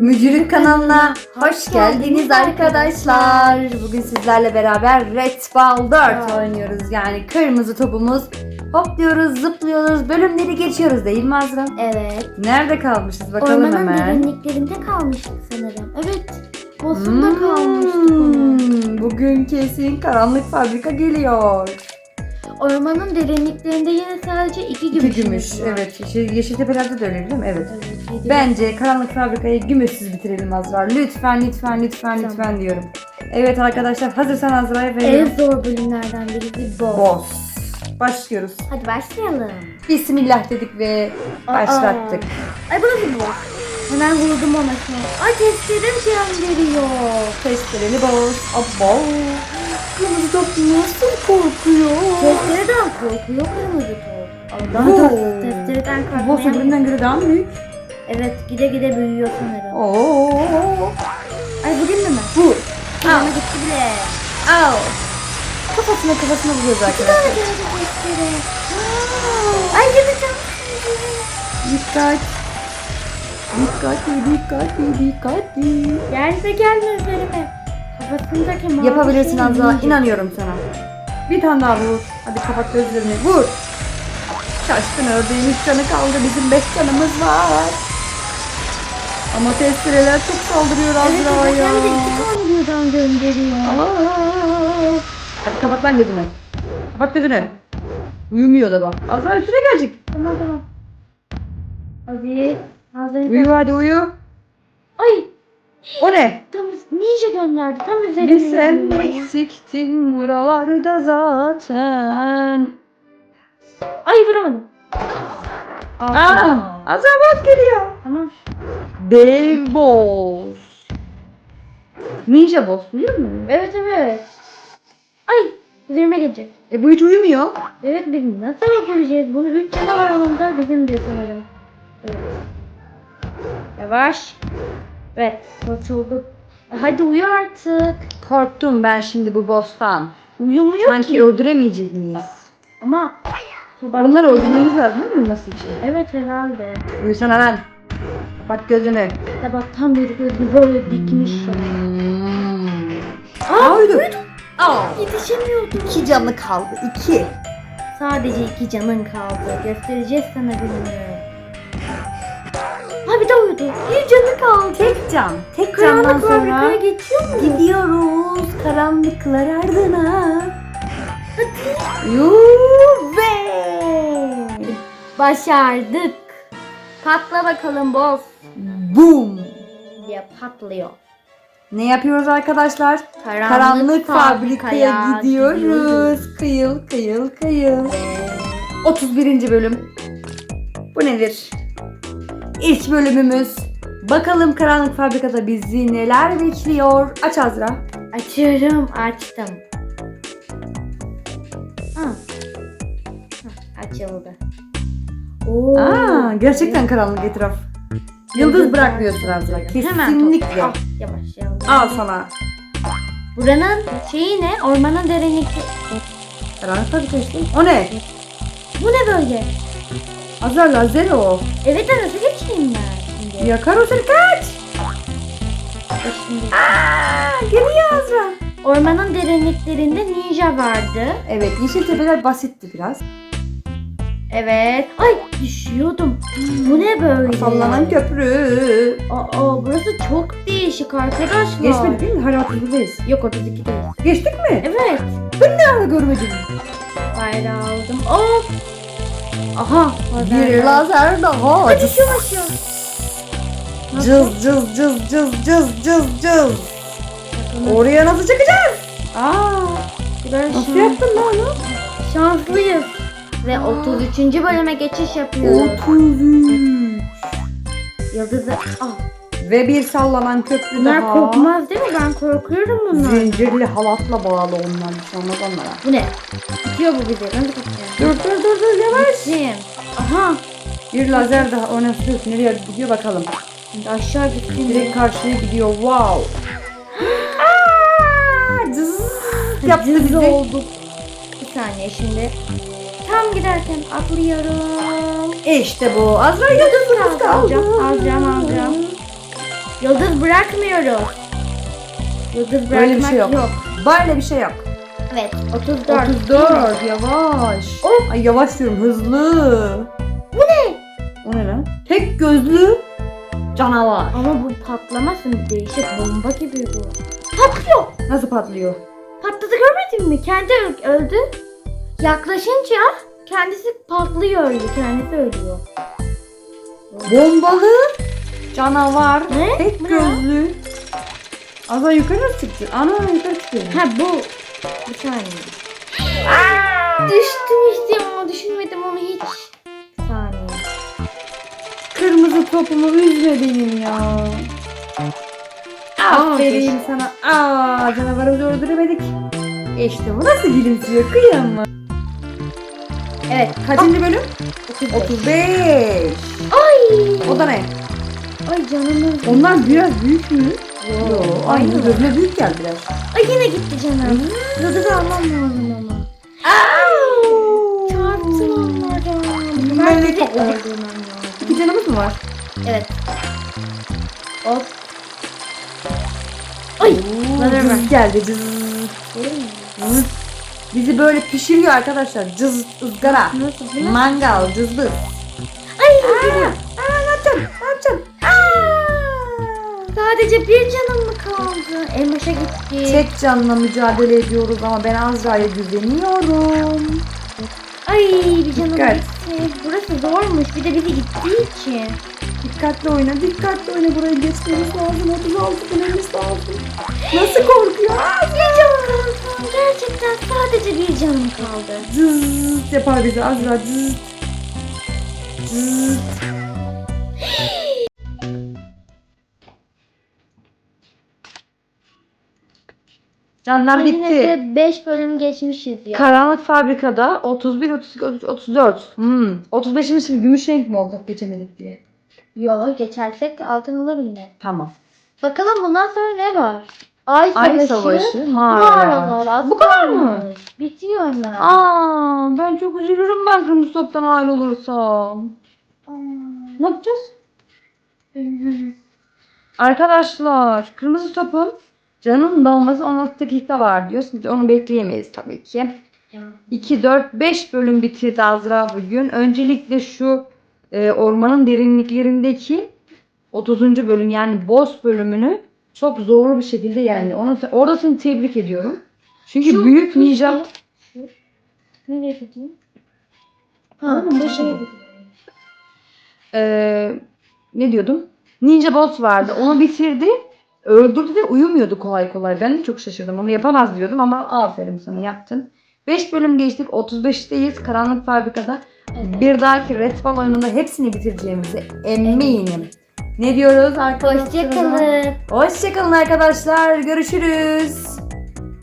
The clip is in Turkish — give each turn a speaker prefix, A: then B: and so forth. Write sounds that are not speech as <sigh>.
A: Mücürük kanalına hoş geldiniz arkadaşlar. Bugün sizlerle beraber Red Ball 4 oynuyoruz. Yani kırmızı topumuz hopluyoruz, zıplıyoruz, bölümleri geçiyoruz değil mi Azra?
B: Evet.
A: Nerede kalmışız bakalım
B: Ormanın
A: hemen.
B: derinliklerinde kalmıştık sanırım. Evet. Bosunda kalmıştık.
A: Hmm, Bugün kesin karanlık fabrika geliyor.
B: Ormanın derinliklerinde yine sadece iki gümüş.
A: İki gümüş. Evet. Yeşil, Yeşiltepe'lerde de öyle değil mi? Evet.
B: Evet. yedi.
A: Bence karanlık fabrikayı gümüşsüz bitirelim Azra. Lütfen lütfen lütfen
B: Tamam.
A: lütfen diyorum. Evet arkadaşlar hazırsan Azra'ya
B: en
A: veriyorum.
B: zor bölümlerden birisi boss.
A: Boss. Başlıyoruz.
B: Hadi başlayalım.
A: Bismillah dedik ve başlattık.
B: Ay bu nasıl boss? Hemen vurdum ona an. Ay testerim gönderiyor.
A: Testereli boss. Abo. Kırmızı top nasıl korkuyor?
B: Testereden korkuyor kırmızı top. Allah
A: Oo.
B: da testereden
A: Boss
B: korkmayan.
A: öbüründen göre daha mı büyük?
B: Evet gide gide büyüyor sanırım.
A: Oo.
B: Ay bugün mü?
A: Bu.
B: Ama gitti bile.
A: Au. Kafasına kafasına vuruyoruz arkadaşlar.
B: Ay yapacağım.
A: Dikkat. Dikkatli dikkatli dikkatli.
B: Gelme gelme üzerime. Kafasındaki mavi
A: Yapabilirsin
B: şey
A: Azra.
B: yiyecek.
A: İnanıyorum sana. Bir tane daha vur. Hadi kapat gözlerini. Vur. Şaşkın ördeğin üç canı kaldı. Bizim beş canımız var. Ama testereler çok saldırıyor
B: Evet
A: Azra'ya.
B: evet hem de iki tane birden gönderiyor.
A: Aa. Hadi kapat lan gözünü. Kapat gözünü. Uyumuyor da bak. Azra üstüne gelecek.
B: Tamam tamam. Hadi. Hazır.
A: Uyu hadi uyu.
B: Ay
A: O ne?
B: tam ninja gönderdi. Tam üzerime.
A: Bir sen eksiktin buralarda zaten.
B: Ay vuramadım.
A: Aa, Azra bot geliyor.
B: Tamam.
A: Dev boss. Ninja boss biliyor musun?
B: Evet evet. Ay üzerime gelecek.
A: E bu hiç uyumuyor.
B: Evet bizim nasıl yapabileceğiz bunu? Üç canavar yanımda bizim diye sanırım. Evet. Yavaş. Evet kurtulduk. Hadi uyu artık.
A: Korktum ben şimdi bu boss'tan.
B: Uyumuyor
A: Sanki
B: ki.
A: öldüremeyecek miyiz?
B: Ama
A: Bunları öldürmemiz lazım değil mi? Nasıl bir şey?
B: evet herhalde.
A: Uyusana lan. Kapat gözünü.
B: Ya bak tam bir gözünü böyle dikmiş.
A: Hmm.
B: Aa
A: uyudu. Aa.
B: Yetişemiyordum.
A: İki canı kaldı. iki.
B: Sadece iki canın kaldı. Göstereceğiz sana gününü. Ha bir de uyudu. Bir canı kaldı.
A: Tek can. Tek candan
B: Karanlık
A: sonra
B: fabrikaya geçiyor mu?
A: gidiyoruz karanlıklar ardına. Yuve.
B: Başardık. Patla bakalım boss.
A: Boom.
B: diye patlıyor.
A: Ne yapıyoruz arkadaşlar?
B: Karanlık
A: Karanlık, fabrikaya,
B: fabrikaya
A: gidiyoruz.
B: gidiyoruz.
A: Kıyıl kıyıl kıyıl. 31. bölüm. Bu nedir? İlk bölümümüz. Bakalım karanlık fabrikada bizi neler bekliyor? Aç Azra.
B: Açıyorum, açtım. Ha. Hah, Açıldı. Oo.
A: Aa, gerçekten karanlık etraf. Yıldız bırakmıyorsun Azra.
B: Hemen
A: Kesinlikle.
B: Al, yavaş yavaş.
A: Al sana.
B: Buranın şeyi ne? Ormanın derinlikleri.
A: Karanlık fabrika işte. O ne?
B: Bu ne böyle?
A: Azra lazer o.
B: Evet nasıl geçeyim ben şimdi?
A: Yakar o seni kaç.
B: Bak şimdi.
A: Aa, geliyor Azra.
B: Ormanın derinliklerinde ninja vardı.
A: Evet yeşil tepeler basitti biraz.
B: Evet. Ay düşüyordum. Bu ne böyle?
A: Sallanan köprü.
B: Aa burası çok değişik arkadaşlar.
A: Geçmedik değil mi? Hala 32'deyiz.
B: Yok 32'deyiz.
A: Geçtik mi?
B: Evet.
A: Hala görmedim.
B: Bayrağı aldım. Of. Aha.
A: Bir lazer daha.
B: Hadi yavaş yavaş.
A: Cız cız cız cız cız cız cız. Oraya nasıl çıkacağız? Aa,
B: Ben
A: nasıl
B: şans-
A: yaptın lan onu?
B: şanslıyız. Ve
A: Aa.
B: 33. bölüme geçiş yapıyoruz.
A: 33.
B: Yıldızı. Ah,
A: Ve bir sallanan köprü
B: bunlar
A: daha.
B: korkmaz değil mi? Ben korkuyorum bunlar.
A: Zincirli halatla bağlı onlar. Bir şey olmaz onlara.
B: Bu ne? Tutuyor bu. Nasıl tutacağım?
A: Dur dur dur dur yavaş.
B: Gittim. Aha.
A: Bir lazer daha. O nasıl nereye gidiyor bakalım.
B: Şimdi aşağı gittim.
A: Direkt karşıya gidiyor. Wow. Aa, cız yaptı
B: Cız
A: bizi.
B: olduk. Bir saniye şimdi. Tam giderken atlıyorum.
A: İşte bu. Azra yıldızımız kaldı.
B: Alacağım, alacağım, alacağım. Yıldız bırakmıyoruz. Yıldız bırakmak
A: Böyle bir şey yok. Böyle bir şey yok.
B: Evet 34.
A: 34 yavaş.
B: Oh.
A: Ay yavaş diyorum hızlı.
B: Bu ne?
A: O ne lan? Tek gözlü canavar.
B: Ama bu patlamasın değişik bomba gibi bu. Patlıyor.
A: Nasıl patlıyor?
B: Patladı görmedin mi? Kendi öldü. Yaklaşınca kendisi patlıyor öyle. Kendisi ölüyor.
A: Bombalı canavar.
B: Ne?
A: Tek
B: Bu ne?
A: gözlü. Az daha yukarı çıktı? Ana yukarı çıktı.
B: Ha bu. Bir saniye. Düştüm işte ama düşünmedim onu hiç. Bir saniye.
A: Kırmızı topumu üzme benim ya. Aferin sana. Aa canavarı öldüremedik. İşte bu nasıl gülümsüyor kıyamam. Evet kaçıncı bölüm?
B: 35.
A: 35.
B: Ay.
A: O da ne?
B: Ay canım.
A: Onlar biraz büyük mü?
B: Yo.
A: Aynı gözüne büyük geldi biraz.
B: Ay yine gitti canım. Yıldızı almam lazım ama. Çarptım onlara.
A: Melek
B: Melek
A: oldu.
B: öldürmem lazım.
A: İki canımız mı var?
B: Evet. Hop. Ay.
A: Cız geldi cız. Cız. Bizi böyle pişiriyor arkadaşlar. Cız ızgara. Mangal cızbız.
B: Sadece bir canım mı kaldı? En başa gitti.
A: Tek canla mücadele ediyoruz ama ben Azra'ya güveniyorum.
B: Ay bir canım
A: Dikkat.
B: gitti. Burası zormuş. Bir de bizi gittiği için.
A: Dikkatli oyna, dikkatli oyna. Burayı geçmemiz lazım. 36 dememiz lazım. Nasıl korkuyor?
B: Bir canım kaldı. Gerçekten sadece bir canım kaldı.
A: Cız yapar bizi Azra cız. Cız. <laughs> Canlar bitti.
B: de 5 bölüm geçmişiz ya.
A: Karanlık Fabrika'da 31, 32, 33, 34. Hmm. 35. şimdi gümüş renk mi olduk geçemedik diye.
B: Yok geçersek altın alır yine.
A: Tamam.
B: Bakalım bundan sonra ne var? Ay savaşı.
A: Ay Savaşı, mağara.
B: Mağaralar.
A: Bu kadar mı?
B: Bitiyor hemen.
A: Aa, ben çok üzülürüm ben kırmızı toptan ayrı olursam. Ne yapacağız? Arkadaşlar kırmızı topun canın dolması 16 dakika var diyor. Şimdi onu bekleyemeyiz tabii ki. 2, 4, 5 bölüm bitirdi Azra bugün. Öncelikle şu e, ormanın derinliklerindeki 30. bölüm yani boss bölümünü çok zorlu bir şekilde yani. Onu, orada seni tebrik ediyorum. Çünkü
B: Şu-
A: büyük ninja
B: Nereye tutayım? Ha, bu şey.
A: Ee, ne diyordum? Ninja boss vardı. Onu bitirdi. Öldürdü ve uyumuyordu kolay kolay. Ben de çok şaşırdım. Onu yapamaz diyordum ama aferin sana yaptın. 5 bölüm geçtik. 35'teyiz. Karanlık Fabrika'da. Bir dahaki Red Ball oyununda hepsini bitireceğimize eminim. Ne diyoruz arkadaşlar?
B: Hoşçakalın.
A: Hoşçakalın arkadaşlar. Görüşürüz.